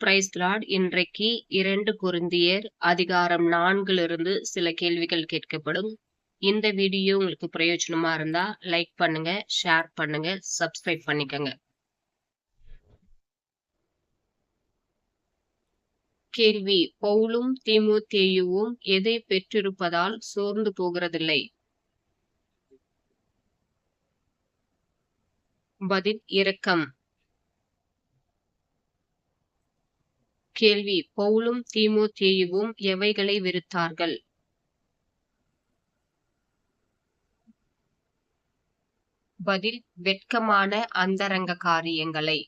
Price Lord இன்றைக்கு இரண்டு குருந்தியர் அதிகாரம் நான்கிலிருந்து சில கேள்விகள் கேட்கப்படும். இந்த வீடியோ உங்களுக்கு பிரயோஜனமா இருந்தா லைக் பண்ணுங்க ஷேர் பண்ணுங்க சப்ஸ்கிரைப் பண்ணிக்கங்க. கேள்வி பவுலும் தீமோத்தேயுவும் எதை பெற்றிருப்பதால் சோர்ந்து போகிறதில்லை? பதில் இரக்கம். கேள்வி. பவுலும் தீமோத்தேயுவும் எவைகளை வெறுத்தார்கள்? பதில் வெட்கமான அந்தரங்க காரியங்களை.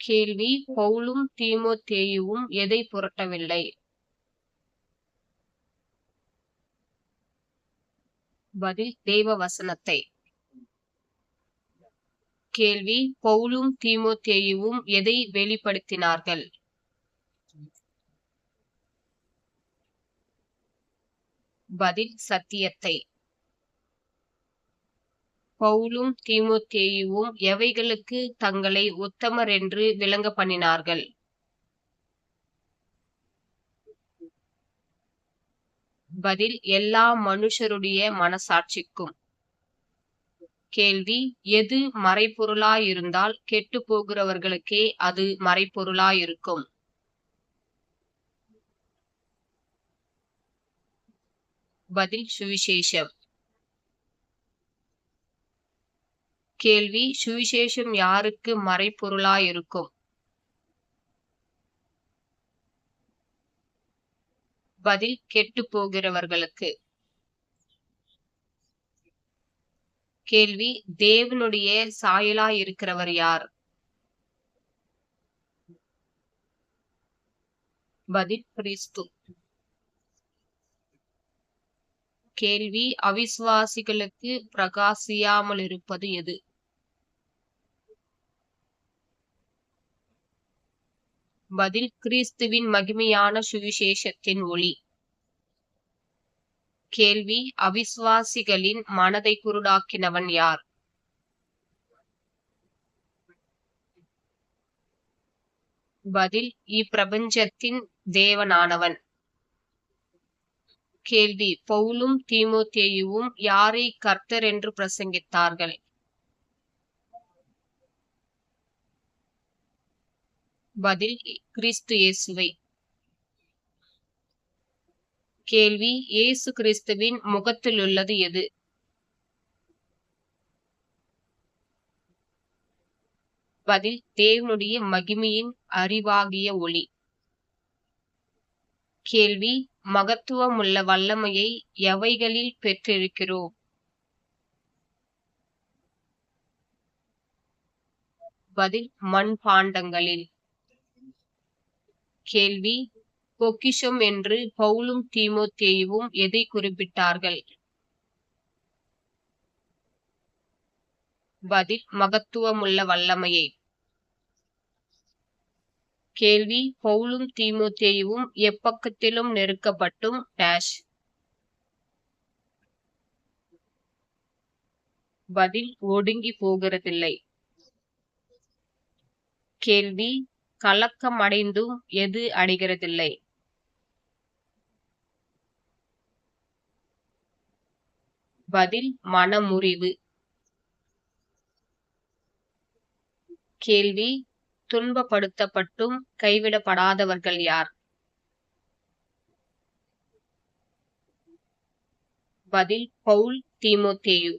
கேள்வி பவுலும் தீமோத்தேயுவும் எதை புரட்டவில்லை? பதில் தேவ வசனத்தை. கேள்வி பவுலும் தீமோத்தேயுவும் எதை வெளிப்படுத்தினார்கள்? பதில் சத்தியத்தை. பவுலும் தீமோத்தேயுவும் எவைகளுக்கு தங்களை உத்தமர் என்று விளங்க பண்ணினார்கள்? பதில் எல்லா மனுஷருடைய மனசாட்சிக்கும். கேள்வி எது மறைப்பொருளாயிருந்தால் கெட்டு போகிறவர்களுக்கே அது மறைப்பொருளாயிருக்கும் பதில் சுவிசேஷம். கேள்வி சுவிசேஷம் யாருக்கு மறைப்பொருளாயிருக்கும் பதில் கெட்டு போகிறவர்களுக்கு. கேள்வி தேவனுடைய சாயலா இருக்கிறவர் யார்? பதில் கிறிஸ்து. கேள்வி அவிசுவாசிகளுக்கு பிரகாசியாமல் இருப்பது எது? பதில் கிறிஸ்துவின் மகிமையான சுவிசேஷத்தின் ஒளி. கேள்வி. அவிசுவாசிகளின் மனதை குருடாக்கினவன் யார்? பதில் இப்பிரபஞ்சத்தின் தேவனானவன். கேள்வி பவுலும் தீமோத்தேயுவும் யாரை கர்த்தர் என்று பிரசங்கித்தார்கள்? பதில் கிறிஸ்து இயேசுவை. கேள்வி இயேசு கிறிஸ்துவின் முகத்தில் உள்ளது எது? பதில் தேவனுடைய மகிமையின் அறிவாகிய ஒளி. கேள்வி மகத்துவமுள்ள வல்லமையை எவைகளில் பெற்றிருக்கிறோம்? பதில் மண்பாண்டங்களில். கேள்வி பொக்கிஷம் என்று பவுலும் தீமோத்தேயுவும் எதை குறிப்பிட்டார்கள்? பதில் மகத்துவமுள்ள வல்லமையை. கேள்வி பவுலும் தீமோத்தேயுவும் எப்பக்கத்திலும் நெருக்கப்பட்டும்? டேஷ் பதில் ஒடுங்கி போகிறதில்லை. கேள்வி கலக்கம் அடைந்தும் எது அடைகிறதில்லை? பதில் மனமுறிவு. கேள்வி துன்பப்படுத்தப்பட்டும் கைவிடப்படாதவர்கள் யார்? பதில் பவுல் தீமோத்தேயு.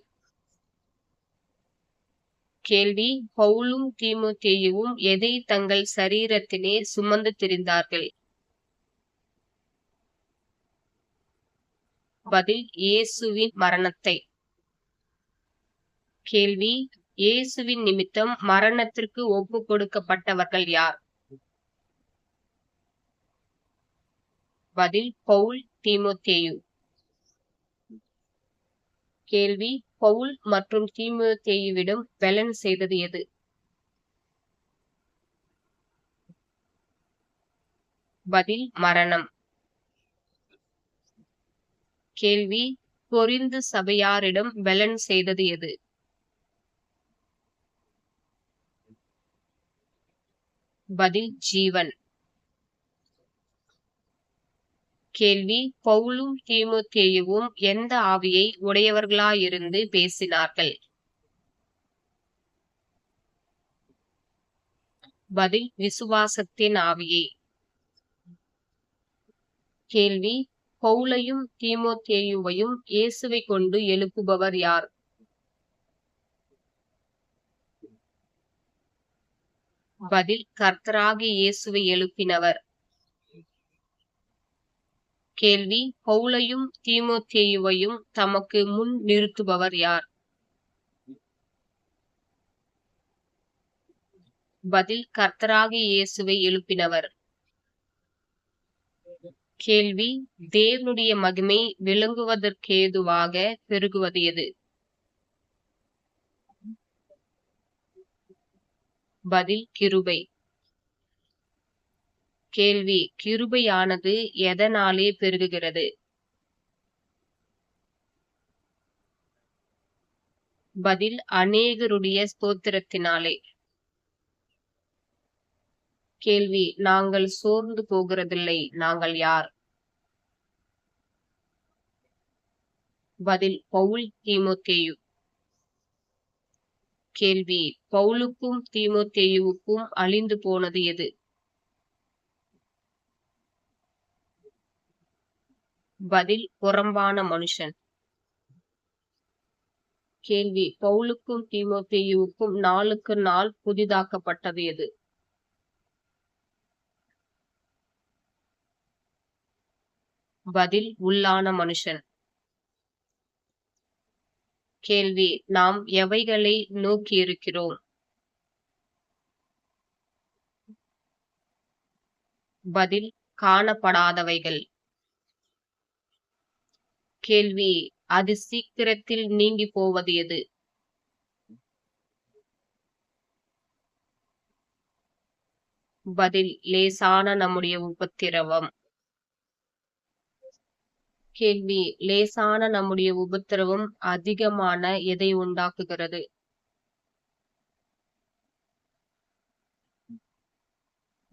கேள்வி பவுலும் தீமோத்தேயுவும் எதை தங்கள் சரீரத்திலே சுமந்து திரிந்தார்கள்? பதில் இயேசுவின் மரணத்தை. கேள்வி இயேசுவின் நிமித்தம் மரணத்திற்கு ஒப்பு கொடுக்கப்பட்டவர்கள் யார்? பதில் பவுல் தீமோத்தேயு. கேள்வி பவுல் மற்றும் தீமோத்தேயுவிடம் பெலன் செய்தது எது? பதில் மரணம். கேள்வி பொரிந்து சபையாரிடம் பெலன் செய்தது எது? பதில் ஜீவன். கேள்வி பவுலும் தீமுத்தேயுவும் எந்த ஆவியை உடையவர்களாயிருந்து பேசினார்கள்? பதில் விசுவாசத்தின் ஆவியை. கேள்வி பவுலையும் தீமோத்தேயுவையும் இயேசுவை கொண்டு எழுப்புபவர் யார்? பதில் கர்த்தராகி இயேசுவை எழுப்பினவர். கேள்வி பவுலையும் தீமோத்தேயுவையும் தமக்கு முன் நிறுத்துபவர் யார்? பதில் கர்த்தராகி இயேசுவை எழுப்பினவர். கேள்வி தேவனுடைய மகிமை விளங்குவதற்கேதுவாக பெருகுவது எது? பதில் கிருபை. கேள்வி கிருபையானது எதனாலே பெருகுகிறது? பதில் அநேகருடைய ஸ்தோத்திரத்தினாலே. கேள்வி நாங்கள் சோர்ந்து போகிறதில்லை நாங்கள் யார்? பதில் பவுல் தீமோத்தேயு. கேள்வி பவுலுக்கும் தீமோத்தேயுவுக்கும் அழிந்து போனது எது? பதில் புறம்பான மனுஷன். கேள்வி பவுலுக்கும் தீமோத்தேயுவுக்கும் நாளுக்கு நாள் புதிதாக்கப்பட்டது எது? பதில் உள்ளான மனுஷன். கேள்வி நாம் எவைகளை நோக்கி இருக்கிறோம்? பதில் காணப்படாதவைகள். கேள்வி அது சீக்கிரத்தில் நீங்கி போவது எது? பதில் லேசான நம்முடைய உபத்திரவம். கேள்வி லேசான நம்முடைய உபத்திரவம் அதிகமான எதை உண்டாக்குகிறது?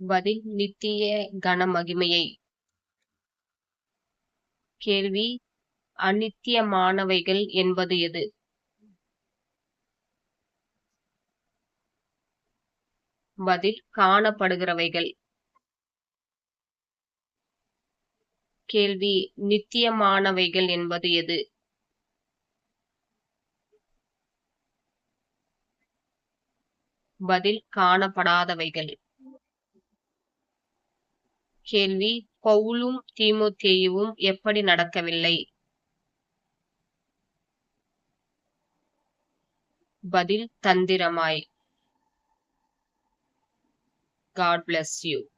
பதில் நித்திய கனமகிமையை கேள்வி அநித்தியமானவைகள் என்பது எது? பதில் காணப்படுகிறவைகள். கேள்வி நித்தியமானவைகள் என்பது எது? பதில் காணப்படாதவைகள். கேள்வி பவுலும் தீமோத்தேயுவும் எப்படி நடக்கவில்லை? பதில் தந்திரமாய். God bless you.